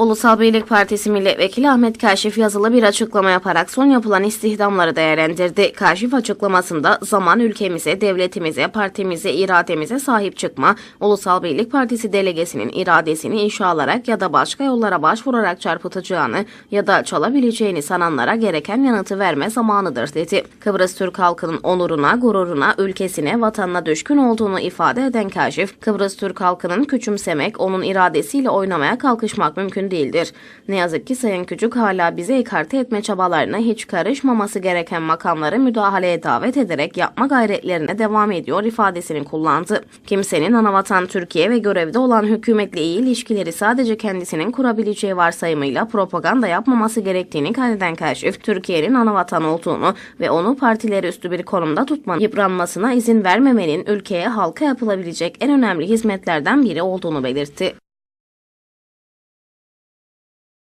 Ulusal Birlik Partisi Milletvekili Ahmet Kaşif yazılı bir açıklama yaparak son yapılan istihdamları değerlendirdi. Kaşif açıklamasında zaman ülkemize, devletimize, partimize, irademize sahip çıkma, Ulusal Birlik Partisi delegesinin iradesini inşa alarak ya da başka yollara başvurarak çarpıtacağını ya da çalabileceğini sananlara gereken yanıtı verme zamanıdır dedi. Kıbrıs Türk halkının onuruna, gururuna, ülkesine, vatanına düşkün olduğunu ifade eden Kaşif, Kıbrıs Türk halkının küçümsemek, onun iradesiyle oynamaya kalkışmak mümkün değildir. Ne yazık ki Sayın Küçük hala bize ekarte etme çabalarına hiç karışmaması gereken makamları müdahaleye davet ederek yapma gayretlerine devam ediyor ifadesini kullandı. Kimsenin anavatan Türkiye ve görevde olan hükümetle iyi ilişkileri sadece kendisinin kurabileceği varsayımıyla propaganda yapmaması gerektiğini kaydeden Kaşif, Türkiye'nin anavatan olduğunu ve onu partileri üstü bir konumda tutmanın yıpranmasına izin vermemenin ülkeye halka yapılabilecek en önemli hizmetlerden biri olduğunu belirtti.